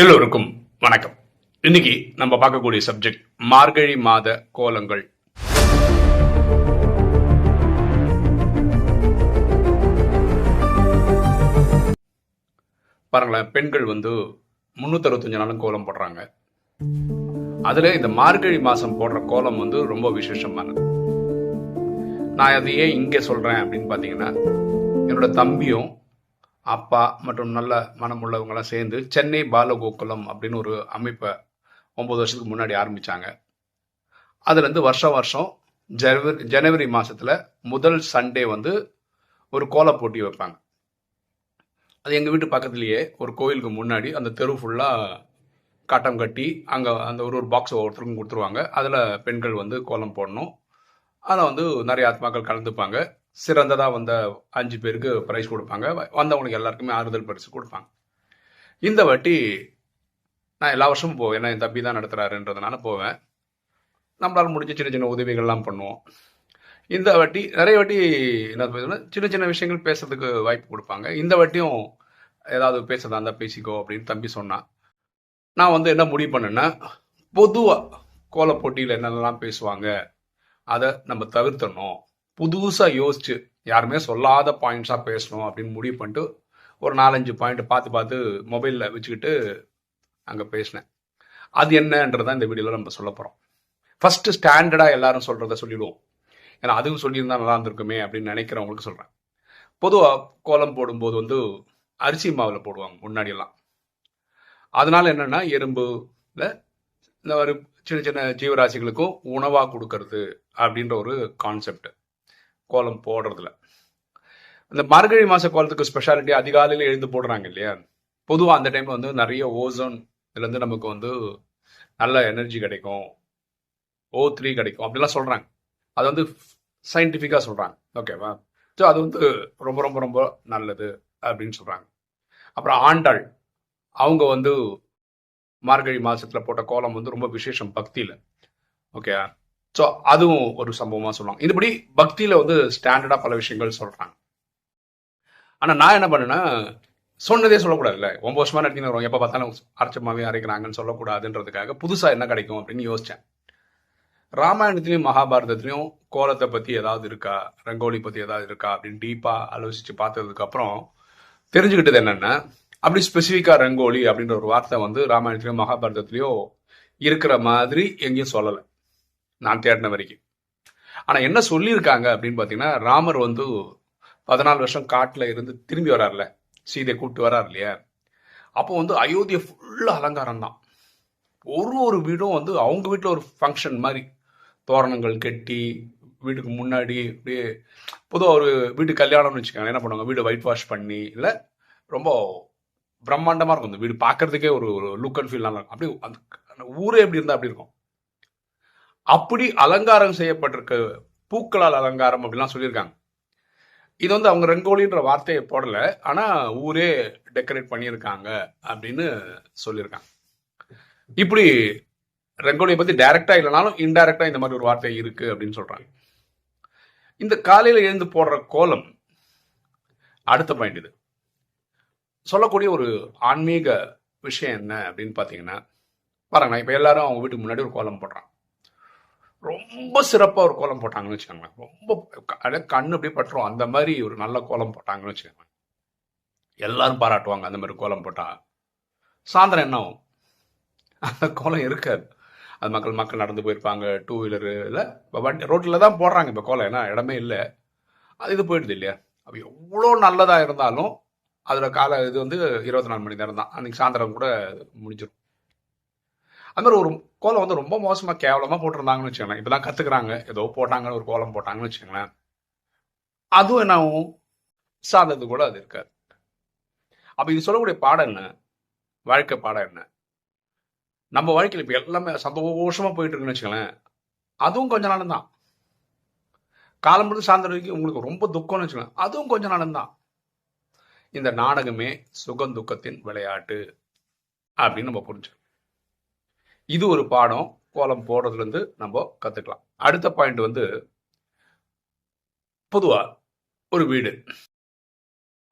எல்லோருக்கும் வணக்கம். இன்னைக்கு நம்ம பார்க்கக்கூடிய சப்ஜெக்ட் மார்கழி மாத கோலங்கள். பாருங்களேன் பெண்கள் வந்து முன்னூத்தி அறுபத்தஞ்சு நாளும் கோலம் போடுறாங்க. அதுல இந்த மார்கழி மாசம் போடுற கோலம் வந்து ரொம்ப விசேஷமானது. நான் அதை ஏன் இங்கே சொல்றேன் அப்படின்னு பார்த்தீங்கன்னா என்னோட தம்பியும் அப்பா மற்றும் நல்ல மனம் உள்ளவங்களாம் சேர்ந்து சென்னை பாலகோகுலம் அப்படின்னு ஒரு அமைப்பை ஒம்பது வருஷத்துக்கு முன்னாடி ஆரம்பித்தாங்க அதுலேருந்து வருஷம் வருஷம் ஜனவரி ஜனவரி மாதத்தில் முதல் சண்டே வந்து ஒரு கோல போட்டி வைப்பாங்க. அது எங்கள் வீட்டு பக்கத்துலேயே ஒரு கோயிலுக்கு முன்னாடி அந்த தெரு ஃபுல்லாக கட்டம் கட்டி அங்கே அந்த ஒரு ஒரு பாக்ஸ் ஒவ்வொருத்தருக்கும் கொடுத்துருவாங்க. அதில் பெண்கள் வந்து கோலம் போடணும். அதில் வந்து நிறைய ஆத்மாக்கள் கலந்துப்பாங்க. சிறந்ததாக வந்த அஞ்சு பேருக்கு ப்ரைஸ் கொடுப்பாங்க. வ- வந்தவங்களுக்கு எல்லாருக்குமே ஆறுதல் பரிசு கொடுப்பாங்க. இந்த வாட்டி நான் எல்லா வருஷமும் போவேன். ஏன்னா என் தம்பி தான் நடத்துறாருன்றதுனால போவேன். நம்மளால் முடிஞ்ச சின்ன சின்ன உதவிகள்லாம் பண்ணுவோம். இந்த வாட்டி நிறைய வாட்டி என்ன சொல்றதுன்னா, சின்ன சின்ன விஷயங்கள் பேசுறதுக்கு வாய்ப்பு கொடுப்பாங்க. இந்த வாட்டியும் ஏதாவது பேசுறதா இருந்தால் பேசிக்கோ அப்படின்னு தம்பி சொன்னான் நான் வந்து என்ன முடிவு பண்ணேன்னா பொதுவாக கோல போட்டியில் என்னென்னலாம் பேசுவாங்க அதை நம்ம தவிர்த்தணும். புதுசா யோசிச்சு யாருமே சொல்லாத பாயிண்ட்ஸா பேசணும் அப்படின்னு முடிவு பண்ணிட்டு ஒரு நாலஞ்சு பாயிண்ட் பார்த்து பார்த்து மொபைலில் வச்சுக்கிட்டு அங்கே பேசினேன். அது என்னன்றதான் இந்த வீடியோவில் நம்ம சொல்ல போகிறோம் ஃபஸ்ட்டு ஸ்டாண்டர்டாக எல்லாரும் சொல்கிறத சொல்லிடுவோம். ஏன்னா அதுவும் சொல்லியிருந்தா நல்லா இருந்திருக்குமே அப்படின்னு நினைக்கிறவங்களுக்கு சொல்கிறேன் பொதுவாக கோலம் போடும்போது வந்து அரிசி மாவில் போடுவாங்க முன்னாடியெல்லாம். அதனால என்னன்னா எறும்புல இந்த ஒரு சின்ன சின்ன ஜீவராசிகளுக்கும் உணவாக கொடுக்கறது அப்படின்ற ஒரு கான்செப்ட் கோலம் போடுறதுல. இந்த மார்கழி மாச கோலத்துக்கு ஸ்பெஷாலிட்டி அதிகாலையில் எழுந்து போடுறாங்க இல்லையா? பொதுவாக அந்த டைம்ல வந்து நிறைய ஓசோன் இதுல இருந்து நமக்கு வந்து நல்ல எனர்ஜி கிடைக்கும். ஓ த்ரீ கிடைக்கும். அப்படிலாம் சொல்றாங்க. அது வந்து சயின்டிஃபிக்காக சொல்றாங்க. ஓகேவா ஸோ அது வந்து ரொம்ப ரொம்ப ரொம்ப நல்லது அப்படின்னு சொல்றாங்க. அப்புறம் ஆண்டாள். அவங்க வந்து மார்கழி மாசத்துல போட்ட கோலம் வந்து ரொம்ப விசேஷம் பக்தியில். ஓகே ஸோ அதுவும் ஒரு சம்பவமாக சொல்லுவாங்க இதுபடி பக்தியில் வந்து ஸ்டாண்டர்டாக பல விஷயங்கள் சொல்கிறாங்க ஆனால் நான் என்ன பண்ணேன்னா சொன்னதே சொல்லக்கூடாதுல்ல. ஒம்பது வருஷமாக நடத்தின்னு வரும் எப்போ பார்த்தாலும் அரைச்சமாவே அரைக்கிறாங்கன்னு சொல்லக்கூடாதுன்றதுக்காக புதுசாக என்ன கிடைக்கும் அப்படின்னு யோசித்தேன் ராமாயணத்துலேயும் மகாபாரதத்துலேயும் கோலத்தை பற்றி ஏதாவது இருக்கா? ரங்கோலி பற்றி ஏதாவது இருக்கா? அப்படின்னு டீப்பாக ஆலோசித்து பார்த்ததுக்கப்புறம் தெரிஞ்சுக்கிட்டது என்னன்னா அப்படி ஸ்பெசிஃபிக்காக ரங்கோலி அப்படின்ற ஒரு வார்த்தை வந்து ராமாயணத்திலயும் மகாபாரதத்துலேயோ இருக்கிற மாதிரி எங்கேயும் சொல்லலை. நான் தேடின வரைக்கும். ஆனால் என்ன சொல்லியிருக்காங்க அப்படின்னு பார்த்தீங்கன்னா ராமர் வந்து பதினாலு வருஷம் காட்டில் இருந்து திரும்பி வரார்ல சீதை கூப்பிட்டு வரார் இல்லையா? அப்போ வந்து அயோத்தியை ஃபுல்லாக அலங்காரம் தான். ஒரு ஒரு வீடும் வந்து அவங்க வீட்டில் ஒரு ஃபங்க்ஷன் மாதிரி. தோரணங்கள் கட்டி வீட்டுக்கு முன்னாடி அப்படியே பொதுவாக ஒரு வீட்டு கல்யாணம்னு வச்சுக்கோங்க என்ன பண்ணுவாங்க? வீடு ஒயிட் வாஷ் பண்ணி இல்லை ரொம்ப பிரம்மாண்டமாக இருக்கும். இந்த வீடு பார்க்கறதுக்கே ஒரு ஒரு லுக் அண்ட் ஃபீல்லாம் இருக்கும். அப்படியே அந்த அந்த ஊரே எப்படி இருந்தால் அப்படி இருக்கும். அப்படி அலங்காரம் செய்யப்பட்டிருக்க பூக்களால் அலங்காரம் அப்படிலாம் சொல்லியிருக்காங்க. இது வந்து அவங்க ரங்கோலின்ற வார்த்தையை போடல. ஆனா ஊரே டெக்கரேட் பண்ணியிருக்காங்க அப்படின்னு சொல்லியிருக்காங்க. இப்படி ரங்கோலியை பத்தி டைரக்டா இல்லைனாலும் இன்டைரக்டா இந்த மாதிரி ஒரு வார்த்தை இருக்கு அப்படின்னு சொல்றாங்க. இந்த காலையில எழுந்து போடுற கோலம் அடுத்த பாயிண்ட் இது. சொல்லக்கூடிய ஒரு ஆன்மீக விஷயம் என்ன அப்படின்னு பாத்தீங்கன்னா பாருங்க இப்ப எல்லாரும் அவங்க வீட்டுக்கு முன்னாடி ஒரு கோலம் போடுறான் ரொம்ப சிறப்பாக ஒரு கோலம் போட்டாங்கன்னு வச்சுக்கோங்களேன். ரொம்ப க- கண்ணு அப்படியே பட்டுரும். அந்த மாதிரி ஒரு நல்ல கோலம் போட்டாங்கன்னு வச்சுக்கோங்களேன். எல்லாரும் பாராட்டுவாங்க அந்த மாதிரி கோலம் போட்டால் சாயந்தரம் என்ன ஆகும்? அந்த கோலம் இருக்காது. அது மக்கள் மக்கள் நடந்து போயிருப்பாங்க டூ வீலரில் வண்டி ரோட்டில் தான் போடுறாங்க இப்போ கோலம். ஏன்னா இடமே இல்லை. அது இது போயிடுது இல்லையா? அப்போ எவ்வளோ நல்லதாக இருந்தாலும் அதில் கால இது வந்து இருபத்தி நாலு மணி நேரம் தான் அன்றைக்கி சாயந்தரம் கூட முடிஞ்சிடும் அது மாதிரி ஒரு கோலம் வந்து ரொம்ப மோசமாக கேவலமாக போட்டிருந்தாங்கன்னு வச்சுக்கோங்களேன். இப்போ தான் கற்றுக்குறாங்க ஏதோ போட்டாங்கன்னு ஒரு கோலம் போட்டாங்கன்னு வச்சுக்கோங்களேன். அதுவும் என்ன சார்ந்தது கூட அது இருக்காது. அப்போ இது சொல்லக்கூடிய பாடம் என்ன? வாழ்க்கை பாடம் என்ன? நம்ம வாழ்க்கையில் இப்போ எல்லாமே சந்தோஷமாக போயிட்டு இருக்குன்னு வச்சுக்கோங்களேன். அதுவும் கொஞ்ச நாள் தான். காலம் முழுது சாயந்தரம் வரைக்கும் உங்களுக்கு ரொம்ப துக்கம்னு வச்சுக்கோங்களேன். அதுவும் கொஞ்ச நாள் தான். இந்த நாடகமே சுகம் துக்கத்தின் விளையாட்டு அப்படின்னு நம்ம புரிஞ்சுக்கணும். இது ஒரு பாடம். கோலம் போடுறதுலேருந்து நம்ம கற்றுக்கலாம் அடுத்த பாயிண்ட் வந்து பொதுவாக ஒரு வீடு.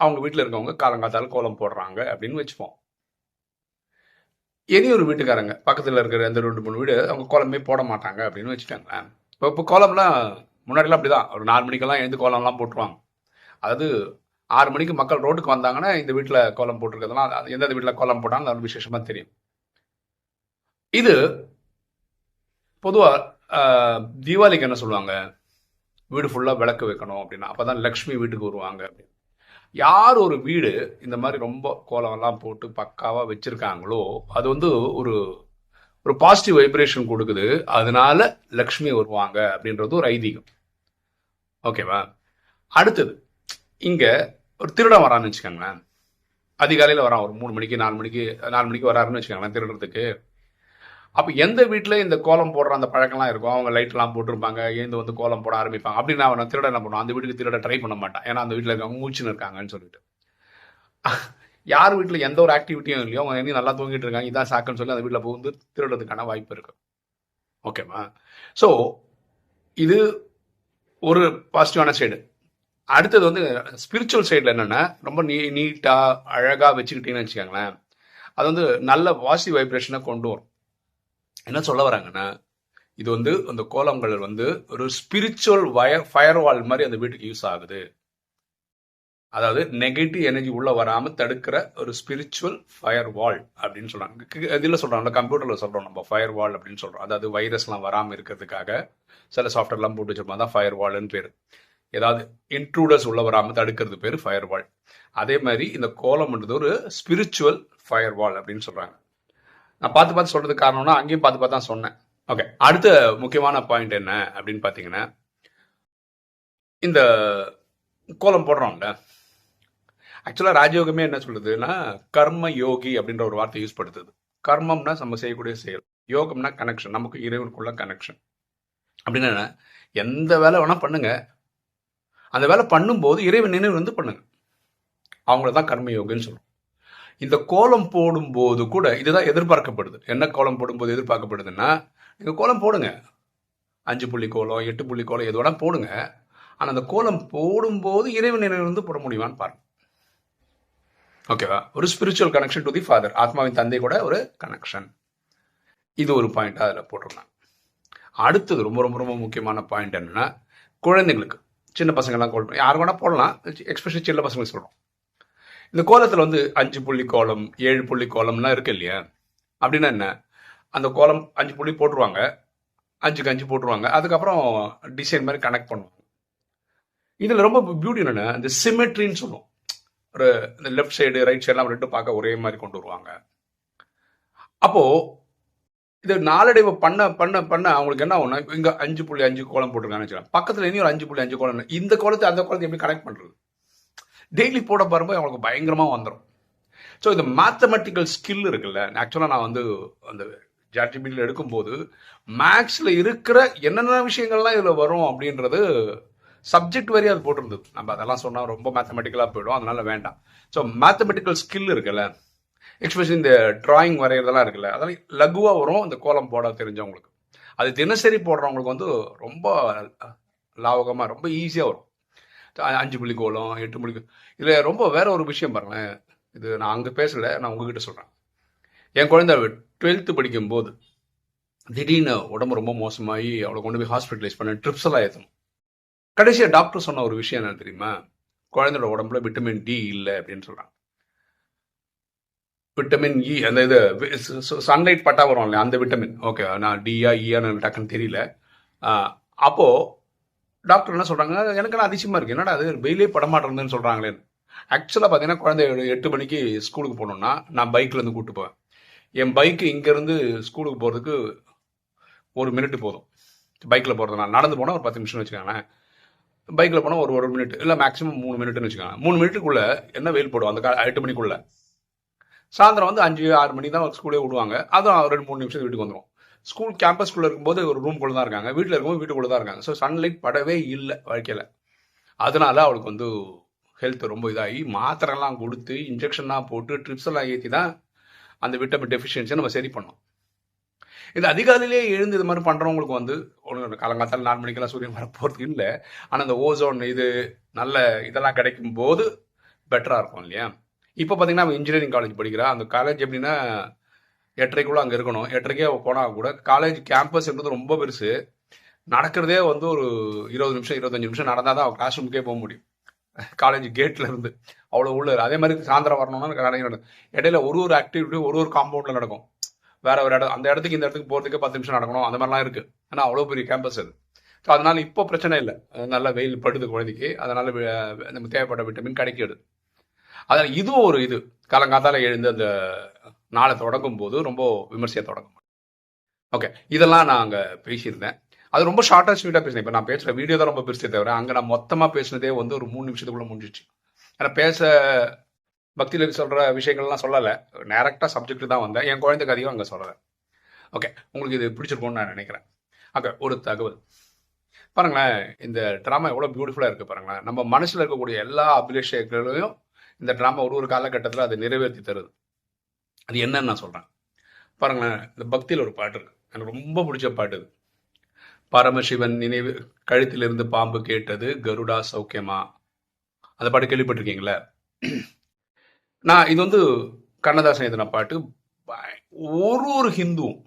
அவங்க வீட்டில் இருக்கவங்க காலங்காத்தால கோலம் போடுறாங்க அப்படின்னு வச்சுப்போம். இனி ஒரு வீட்டுக்காரங்க பக்கத்தில் இருக்கிற அந்த ரெண்டு மூணு வீடு அவங்க கோலமே போட மாட்டாங்க அப்படின்னு வச்சுட்டாங்க இப்போ இப்போ கோலம்லாம் முன்னாடிலாம் அப்படி தான் ஒரு நாலு மணிக்கெல்லாம் எழுந்து கோலம்லாம் போட்டுருவாங்க. அதாவது ஆறு மணிக்கு மக்கள் ரோட்டுக்கு வந்தாங்கன்னா இந்த வீட்டில் கோலம் போட்டிருக்கிறதுலாம் எந்தெந்த வீட்டில் கோலம் போட்டாலும் அது விசேஷமாக தெரியும். இது பொதுவாக தீபாவளிக்கு என்ன சொல்லுவாங்க? வீடு ஃபுல்லாக விளக்கு வைக்கணும் அப்படின்னா அப்போ தான் லக்ஷ்மி வீட்டுக்கு வருவாங்க. அப்படின்னு யார் ஒரு வீடு இந்த மாதிரி ரொம்ப கோலம்லாம் போட்டு பக்காவாக வச்சுருக்காங்களோ அது வந்து ஒரு ஒரு பாசிட்டிவ் வைப்ரேஷன் கொடுக்குது. அதனால லக்ஷ்மி வருவாங்க அப்படின்றது ஒரு ஐதீகம். ஓகேவா அடுத்தது இங்கே ஒரு திருடன் வரான்னு வச்சுக்கோங்களேன். அதிகாலையில் வரான். ஒரு மூணு மணிக்கு நாலு மணிக்கு நாலு மணிக்கு வராருன்னு வச்சுக்கோங்களேன் திருடுறதுக்கு. அப்போ எந்த வீட்டில் இந்த கோலம் போடுற அந்த பழக்கம்லாம் இருக்கும்? அவங்க லைட்லாம் போட்டிருப்பாங்க எழுந்து வந்து கோலம் போட ஆரம்பிப்பாங்க. அப்படின்னு அவன் திருட என்ன பண்ணுவான்? அந்த வீட்டுக்கு திருட ட்ரை பண்ண மாட்டான். ஏன்னா அந்த வீட்டில் இருக்கவங்க மூச்சுன்னு இருக்காங்கன்னு சொல்லிட்டு. யார் வீட்டில் எந்த ஒரு ஆக்டிவிட்டியும் இல்லையோ அவங்க என்ன நல்லா தூங்கிட்டு இருக்காங்க. இதான் சாக்குன்னு சொல்லி அந்த வீட்டில் போகுது திருடுறதுக்கான வாய்ப்பு இருக்கு. ஓகேவா ஸோ இது ஒரு பாசிட்டிவான சைடு அடுத்தது வந்து ஸ்பிரிச்சுவல் சைடில் என்னென்னா ரொம்ப நீ நீட்டாக அழகாக வச்சுக்கிட்டீங்கன்னு வச்சுக்கோங்களேன். அது வந்து நல்ல வாசி வைப்ரேஷனை கொண்டு வரும். என்ன சொல்ல வராங்கன்னா இது வந்து அந்த கோலங்கள் வந்து ஒரு ஸ்பிரிச்சுவல் வய ஃபயர் வால் மாதிரி அந்த வீட்டுக்கு யூஸ் ஆகுது. அதாவது நெகட்டிவ் எனர்ஜி உள்ள வராம தடுக்கிற ஒரு ஸ்பிரிச்சுவல் ஃபயர் வால் அப்படின்னு சொல்றாங்க. இதில் சொல்றோம் கம்ப்யூட்டர்ல சொல்றோம் நம்ம ஃபயர் வால் அப்படின்னு சொல்றோம். அதாவது வைரஸ்லாம் வராமல் இருக்கிறதுக்காக சில சாஃப்ட்வேர்லாம் போட்டு வச்சிருப்போம். தான் ஃபயர் வால்னு பேர். ஏதாவது இன்ட்ரூடர்ஸ் உள்ள வராமல் தடுக்கிறது பேர் ஃபயர் வால் அதே மாதிரி இந்த கோலம்ன்றது ஒரு ஸ்பிரிச்சுவல் ஃபயர் வால் அப்படின்னு சொல்றாங்க. நான் பார்த்து பார்த்து சொல்றதுக்கு காரணம்னா அங்கேயும் பார்த்து பார்த்து தான் சொன்னேன். ஓகே அடுத்த முக்கியமான பாயிண்ட் என்ன அப்படின்னு பார்த்தீங்கன்னா இந்த கோலம் போடுறோம்ல ஆக்சுவலாக ராஜயோகமே என்ன சொல்லுதுன்னா கர்ம யோகி அப்படின்ற ஒரு வார்த்தை யூஸ் படுத்துது. கர்மம்னா நம்ம செய்யக்கூடிய செயல். யோகம்னா கனெக்ஷன் நமக்கு இறைவனுக்குள்ள கனெக்ஷன் அப்படின்னா எந்த வேலை வேணால் பண்ணுங்க. அந்த வேலை பண்ணும்போது இறைவன் நினைவு வந்து பண்ணுங்க. அவங்கள தான் கர்ம யோகின்னு சொல்லுவோம் இந்த கோலம் போடும்போது கூட இதுதான் எதிர்பார்க்கப்படுது. என்ன கோலம் போடும்போது எதிர்பார்க்கப்படுதுன்னா நீங்கள் கோலம் போடுங்க. அஞ்சு புள்ளி கோலம் எட்டு புள்ளி கோலம் எது போடுங்க. ஆனால் அந்த கோலம் போடும்போது இறைவன் நினைவிலிருந்து போட முடியுமான்னு பாருங்க. ஓகேவா ஒரு spiritual connection to the father ஆத்மாவின் தந்தை கூட ஒரு கனெக்ஷன் இது ஒரு பாயிண்ட் அதில் போட்டிருந்தேன். அடுத்தது ரொம்ப ரொம்ப ரொம்ப முக்கியமான பாயிண்ட் என்னென்னா குழந்தைங்களுக்கு. சின்ன பசங்கள்லாம் கோல் யார் வேணால் போடலாம். எக்ஸ்பெஷலி சின்ன பசங்களுக்கு சொல்கிறோம் இந்த கோலத்தில் வந்து அஞ்சு புள்ளி கோலம் ஏழு புள்ளி கோலம்லாம் இருக்கு இல்லையா? அப்படின்னா என்ன? அந்த கோலம் அஞ்சு புள்ளி போட்டுருவாங்க. அஞ்சுக்கு அஞ்சு போட்டுருவாங்க. அதுக்கப்புறம் டிசைன் மாதிரி கனெக்ட் பண்ணுவாங்க. இதில் ரொம்ப பியூட்டி என்னென்ன இந்த சிமெட்ரின்னு சொல்லுவோம். ஒரு இந்த லெஃப்ட் சைடு ரைட் சைடெலாம் ரெண்டும் பார்க்க ஒரே மாதிரி கொண்டு வருவாங்க. அப்போது இது நாளடைவு பண்ண பண்ண பண்ண அவங்களுக்கு என்ன ஆகும்னா இங்கே அஞ்சு புள்ளி அஞ்சு கோலம் போட்டிருக்காங்கன்னு வச்சுக்கலாம் பக்கத்தில் இனி ஒரு அஞ்சு புள்ளி அஞ்சு கோலம். இந்த கோலத்தை அந்த கோலத்தை எப்படி கனெக்ட் பண்ணுறது டெய்லி போட பாரும்போது அவங்களுக்கு பயங்கரமாக வந்துடும் ஸோ இந்த மேத்தமெட்டிக்கல் ஸ்கில் இருக்குல்ல ஆக்சுவலாக நான் வந்து அந்த ஜாட்டிபிடியில் எடுக்கும்போது மேக்ஸில் இருக்கிற என்னென்ன விஷயங்கள்லாம் இதில் வரும் அப்படின்றது சப்ஜெக்ட் வரையும் அது போட்டிருந்தது. நம்ம அதெல்லாம் சொன்னால் ரொம்ப மேத்தமெட்டிக்கலாக போயிடும் அதனால வேண்டாம். ஸோ மேத்தமெட்டிக்கல் ஸ்கில் இருக்குல்ல எக்ஸ்பெஷலி இந்த டிராயிங் வரைகிறதெல்லாம் இருக்குல்ல அதெல்லாம் லகுவாக வரும் இந்த கோலம் போட தெரிஞ்சவங்களுக்கு. அது தினசரி போடுறவங்களுக்கு வந்து ரொம்ப லாவகமாக ரொம்ப ஈஸியாக வரும். அஞ்சு புள்ளி கோலம் எட்டு புள்ளி இதில் ரொம்ப வேற ஒரு விஷயம் பாருங்களேன். இது நான் அங்கே பேசலை நான் உங்ககிட்ட சொல்கிறேன் என் குழந்தை டுவெல்த்து படிக்கும்போது திடீர்னு உடம்பு ரொம்ப மோசமாகி அவளை கொண்டு போய் ஹாஸ்பிட்டலைஸ் பண்ண ட்ரிப்ஸ் எல்லாம் ஏற்றணும் கடைசியாக டாக்டர் சொன்ன ஒரு விஷயம் என்ன தெரியுமா? குழந்தையோட உடம்புல விட்டமின் டி இல்லை அப்படின்னு சொல்கிறாங்க விட்டமின் இ e, அந்த இது சன்லைட் பட்டா வரும் இல்லையா? அந்த விட்டமின் ஓகே நான் டியா இயான்னு டக்குன்னு தெரியல. அப்போது டாக்டர் என்ன சொல்கிறாங்க எனக்கு அதிசயமாக இருக்குது என்னடா அது வெயிலே படமாட்டேன்னு சொல்கிறாங்களே ஆக்சுவலாக பார்த்தீங்கன்னா குழந்தை எட்டு மணிக்கு ஸ்கூலுக்கு போகணுன்னா நான் பைக்லேருந்து கூப்பிட்டு போவேன். என் பைக்கு இங்கேருந்து ஸ்கூலுக்கு போகிறதுக்கு ஒரு மினிட் போதும். பைக்கில் போகிறது நான் நடந்து போனால் ஒரு பத்து நிமிஷம் வச்சுக்கோங்களேன். பைக்கில் போனால் ஒரு ஒரு மினிட் இல்லை மேக்ஸிமம் மூணு மினிட்னு வச்சுக்கோங்க. மூணு மினிட்டுக்குள்ளே என்ன வெயில் போடுவோம் அந்த எட்டு மணிக்குள்ளே. சாயந்தரம் வந்து அஞ்சு ஆறு மணி தான் ஸ்கூலே விடுவாங்க. அதுவும் ரெண்டு மூணு நிமிஷம் வீட்டுக்கு வந்துடும் ஸ்கூல் கேம்பஸ்குள்ளே இருக்கும்போது ஒரு ரூம்குள்ளே தான் இருக்காங்க. வீட்டில் இருக்கும்போது வீட்டுக்குள்ளே தான் இருக்காங்க. ஸோ சன்லைட் படவே இல்லை வாழ்க்கையில். அதனால அவளுக்கு வந்து ஹெல்த் ரொம்ப இதாகி மாத்திரைலாம் கொடுத்து இன்ஜெக்ஷன்லாம் போட்டு ட்ரிப்ஸ் எல்லாம் ஏற்றி தான் அந்த விட்டமின் டெஃபிஷியன்சியை நம்ம சரி பண்ணோம். இந்த அதிகாலையிலே எழுந்து இது மாதிரி பண்ணுறவங்களுக்கு வந்து ஒன்று காலங்காலத்தால் நாலு மணிக்கெல்லாம் சூரியன் வர போகிறது இல்லை. ஆனால் அந்த ஓசோன் இது நல்ல இதெல்லாம் கிடைக்கும் போது பெட்டராக இருக்கும் இல்லையா? இப்போ பார்த்தீங்கன்னா இன்ஜினியரிங் காலேஜ் படிக்கிறா. அந்த காலேஜ் எப்படின்னா எட்டரைக்குள்ளே அங்கே இருக்கணும். எட்டரைக்கே போனால் கூட காலேஜ் கேம்பஸ்ன்றது ரொம்ப பெருசு. நடக்கிறதே வந்து ஒரு இருபது நிமிஷம் இருபத்தஞ்சு நிமிஷம் நடந்தால் தான் கிளாஸ் ரூமுக்கே போக முடியும். காலேஜ் கேட்டில் இருந்து அவ்வளோ உள்ள அதே மாதிரி சாயந்தரம் வரணும்னா நடக்கும். இடையில ஒரு ஒரு ஆக்டிவிட்டியும் ஒரு ஒரு காம்பவுண்டில் நடக்கும். வேற ஒரு இடம் அந்த இடத்துக்கு இந்த இடத்துக்கு போகிறதுக்கு பத்து நிமிஷம் நடக்கணும். அந்த மாதிரிலாம் இருக்குது ஆனால் அவ்வளோ பெரிய கேம்பஸ் அது. ஸோ அதனால இப்போ பிரச்சனை இல்லை. நல்லா வெயில் படுது குழந்தைக்கு. அதனால நம்ம தேவைப்பட்ட விட்டமின் கிடைக்கிது அதனால் இதுவும் ஒரு இது. காலங்காத்தால எழுந்து அந்த நாளை தொடங்கும் போது ரொம்ப விமர்சையாக தொடங்கும். ஓகே இதெல்லாம் நான் அங்கே பேசியிருந்தேன். அது ரொம்ப ஷார்ட்டாக ஸ்வீட்டாக பேசினேன். இப்போ நான் பேசுகிற வீடியோ தான் ரொம்ப பெருசே தவிர அங்கே நான் மொத்தமாக பேசினதே வந்து ஒரு மூணு நிமிஷத்துக்குள்ளே முடிஞ்சிச்சு ஏன்னா பேச பக்தியில் சொல்கிற விஷயங்கள்லாம் சொல்லலை. டேரெக்டாக சப்ஜெக்ட் தான் வந்தேன். என் குழந்தைக்கு அதிகம் அங்கே சொல்லலை. ஓகே உங்களுக்கு இது பிடிச்சிருக்கும்னு நான் நினைக்கிறேன். ஓகே ஒரு தகவல். பாருங்களேன் இந்த ட்ராமா எவ்வளோ பியூட்டிஃபுல்லாக இருக்குது பாருங்களேன். நம்ம மனசில் இருக்கக்கூடிய எல்லா அபிலேஷங்களையும் இந்த ட்ராமா ஒரு ஒரு காலகட்டத்தில் அதை நிறைவேற்றி தருது. அது என்னன்னு நான் சொல்கிறேன் பாருங்களேன் இந்த பக்தியில் ஒரு பாட்டு இருக்கு. எனக்கு ரொம்ப பிடிச்ச பாட்டு இது. பரமசிவன் நினைவு கழுத்திலிருந்து பாம்பு கேட்டது கருடா சௌக்கியமா? அந்த பாட்டு கேள்விப்பட்டிருக்கீங்களே? நான் இது வந்து கண்ணதாசன் எழுதின பாட்டு. ஒரு ஒரு ஹிந்துவும்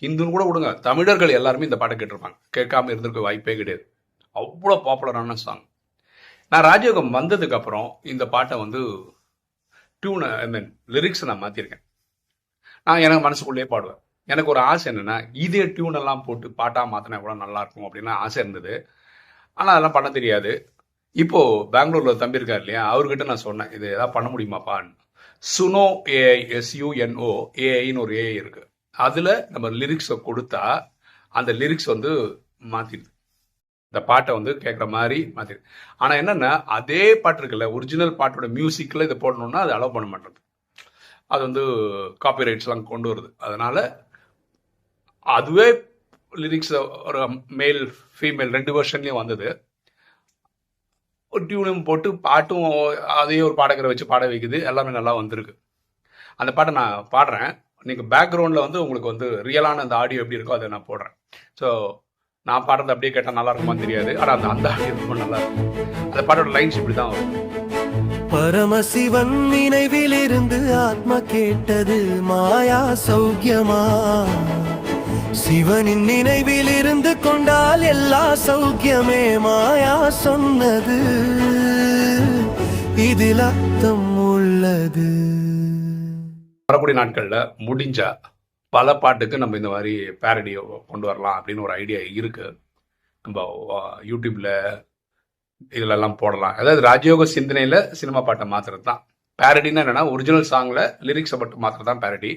ஹிந்துன்னு கூட விடுங்க தமிழர்கள் எல்லாருமே இந்த பாட்டை கேட்டிருப்பாங்க. கேட்காம இருந்திருக்க வாய்ப்பே கிடையாது. அவ்வளோ பாப்புலரான சாங் நான் ராஜயோகம் வந்ததுக்கப்புறம் இந்த பாட்டை வந்து டியூனை ஐ மீன் லிரிக்ஸ் நான் மாற்றிருக்கேன் நான் எனக்கு மனசுக்குள்ளேயே பாடுவேன். எனக்கு ஒரு ஆசை என்னென்னா இதே டியூன் எல்லாம் போட்டு பாட்டாக மாற்றினா கூட நல்லா இருக்கும் அப்படின்னு ஆசை இருந்தது. ஆனால் அதெல்லாம் பண்ண தெரியாது. இப்போது பெங்களூரில் தம்பி இருக்கார் இல்லையா? அவர்கிட்ட நான் சொன்னேன் இது எதாவது பண்ண முடியுமாப்பான்னு சுனோ ஏஐ எஸ்யூஎன்ஓ ஏஐன்னு ஒரு ஏஐ இருக்குது அதில் நம்ம லிரிக்ஸை கொடுத்தா அந்த லிரிக்ஸ் வந்து மாற்றிடுது இந்த பாட்டை வந்து கேட்குற மாதிரி மாதிரி. ஆனால் என்னென்னா அதே பாட்டு இருக்குல்ல ஒரிஜினல் பாட்டோட மியூசிக்கில் இதை போடணுன்னா அது அலோவ் பண்ண மாட்டேங்குது அது வந்து காப்பிரைட்ஸ்லாம் கொண்டு வருது. அதனால் அதுவே லிரிக்ஸ் ஒரு மேல் ஃபீமேல் ரெண்டு வருஷன்லேயும் வந்தது. ஒரு டியூனும் போட்டு பாட்டும் அதையே ஒரு பாடகரை வச்சு பாட வைக்குது. எல்லாமே நல்லா வந்திருக்கு. அந்த பாட்டை நான் பாடுறேன். நீங்கள் பேக்ரவுண்டில் வந்து உங்களுக்கு வந்து ரியலான அந்த ஆடியோ எப்படி இருக்கோ அதை நான் போடுறேன். ஸோ நான் பாடுறது அப்படியே கேட்டால் நல்லா இருக்குமான்னு தெரியாது. ஆனால் அந்த அந்த ரொம்ப நல்லா இருக்கும். அந்த பாட்டோட லைன்ஸ் இப்படி தான் வரும். பரமசிவன் நினைவிலிருந்து ஆத்மா கேட்டது மாயா சௌக்கியமா? சிவனின் நினைவில் இருந்து கொண்டால் எல்லா சௌக்கியமே மாயா சொன்னது. இதில் அர்த்தம் உள்ளது. வரக்கூடிய நாட்களில் முடிஞ்சா பல பாட்டுக்கு நம்ம இந்த மாதிரி பேரடியை கொண்டு வரலாம் அப்படின்னு ஒரு ஐடியா இருக்குது நம்ம யூடியூப்பில் இதிலெல்லாம் போடலாம். அதாவது ராஜயோக சிந்தனையில் சினிமா பாட்டை மாத்துறது தான் பேரடின்னா என்னென்னா ஒரிஜினல் சாங்ல லிரிக்ஸை மட்டும் மாத்துறது தான் பேரடி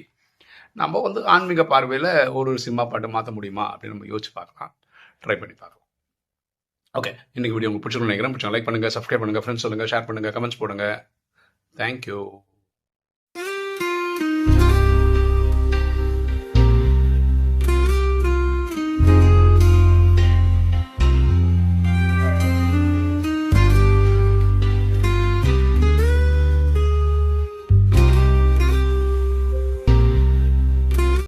நம்ம வந்து ஆன்மீக பார்வையில் ஒரு ஒரு சினிமா பாட்டு மாற்ற முடியுமா அப்படின்னு நம்ம யோசிச்சு பார்க்கலாம். ட்ரை பண்ணி பார்க்கலாம். ஓகே இன்னைக்கு வீடியோ உங்களுக்கு பிடிச்சிருக்கும் நினைக்கிறேன். பிடிச்சா லைக் பண்ணுங்கள் சப்ஸ்கிரைப் பண்ணுங்கள் ஃப்ரெண்ட்ஸ் சொல்லுங்கள் ஷேர் பண்ணுங்கள் கமெண்ட்ஸ் போடுங்க. தேங்க்யூ